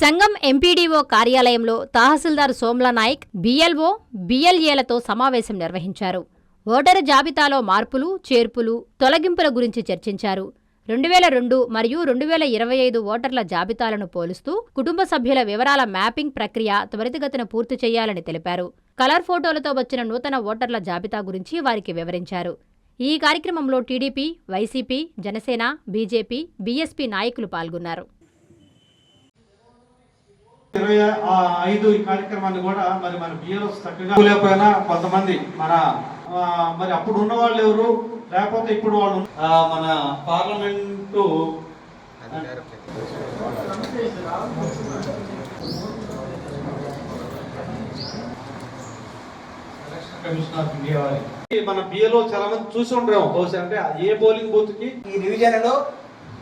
సంఘం ఎంపీడీఓ కార్యాలయంలో తహసీల్దార్ సోమ్లా నాయక్ బీఎల్ఓ బీఎల్ఏలతో సమావేశం నిర్వహించారు. ఓటరు జాబితాలో మార్పులు చేర్పులు తొలగింపుల గురించి చర్చించారు. రెండు వేల రెండు మరియు రెండు వేల ఇరవై ఐదు ఓటర్ల జాబితాలను పోలుస్తూ కుటుంబ సభ్యుల వివరాల మ్యాపింగ్ ప్రక్రియ త్వరితగతిన పూర్తి చేయాలని తెలిపారు. కలర్ ఫోటోలతో వచ్చిన నూతన ఓటర్ల జాబితా గురించి వారికి వివరించారు. ఈ కార్యక్రమంలో TDP YCP Janasena BJP BSP నాయకులు పాల్గొన్నారు. ఇరవై ఆ ఐదు ఈ కార్యక్రమాన్ని కూడా మరి మన బిఎల్ఎస్ చక్కగా లేకపోయినా కొంతమంది మన మరి అప్పుడు ఉన్న వాళ్ళు ఎవరు? లేకపోతే ఇప్పుడు వాళ్ళు మన పార్లమెంటు కమిషన్ ఆఫ్ ఇండియా వారి. మన బిఎల్ఓ చాలా మంది చూసి ఉండరేమో బహుశా అంటే ఏ పోలింగ్ బూత్కి ఈ డివిజన్లో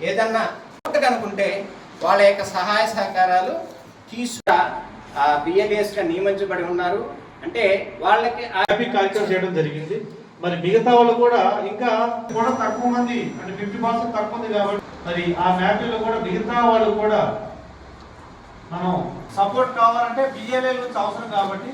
ఏదన్నా అనుకుంటే వాళ్ళ యొక్క సహాయ సహకారాలు తీసుకురా. బిఎల్ఏస్గా నియమించబడి ఉన్నారు. అంటే వాళ్ళకి ఆ హ్యాపీ కార్యక్రమం చేయడం జరిగింది. మరి మిగతా వాళ్ళు కూడా ఇంకా కూడా తక్కువ మంది అంటే ఫిఫ్టీ పర్సెంట్ తక్కువ ఉంది కాబట్టి మరి ఆ మ్యాపీలో కూడా మిగతా వాళ్ళు కూడా మనం సపోర్ట్ కావాలంటే బిఎల్ఏ గురించి అవసరం కాబట్టి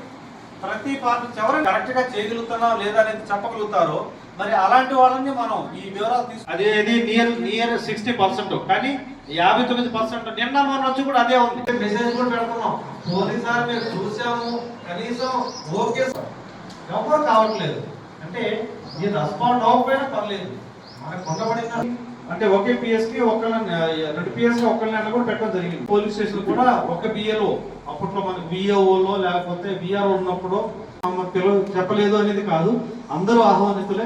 ప్రతి పార్టీ ఎవరు కరెక్ట్గా చేయగలుగుతున్నాం లేదా అనేది చెప్పగలుగుతారో మరి అలాంటి వాళ్ళని మనం ఈ వివరాలు తీసు అదే ఇది నియర్ నియర్ సిక్స్టీ పర్సెంట్ కానీ యాభై తొమ్మిది పర్సెంట్ నిన్న మొన్న వచ్చి కూడా అదే ఉంది. మెసేజ్ కూడా పెడుతున్నాం. పోలీసారి మీరు చూసాము. కనీసం ఓకే ఎవరు కావట్లేదు. అంటే ఈ రెస్పాండ్ అవ్వకపోయినా పర్లేదు. మనకు కొండబడింది అంటే ఒకే పిఎస్కి ఒకళ్ళని రెండు పిఎస్కి ఒకళ్ళని అట్లా కూడా పెట్టడం జరిగింది. పోలీస్ స్టేషన్ కూడా ఒక బిఏలో అప్పట్లో మనకి బిఏఓలో లేకపోతే బిఆర్ఓ ఉన్నప్పుడు మన పిల్లలు చెప్పలేదు అనేది కాదు. అందరూ ఆహ్వానితులే.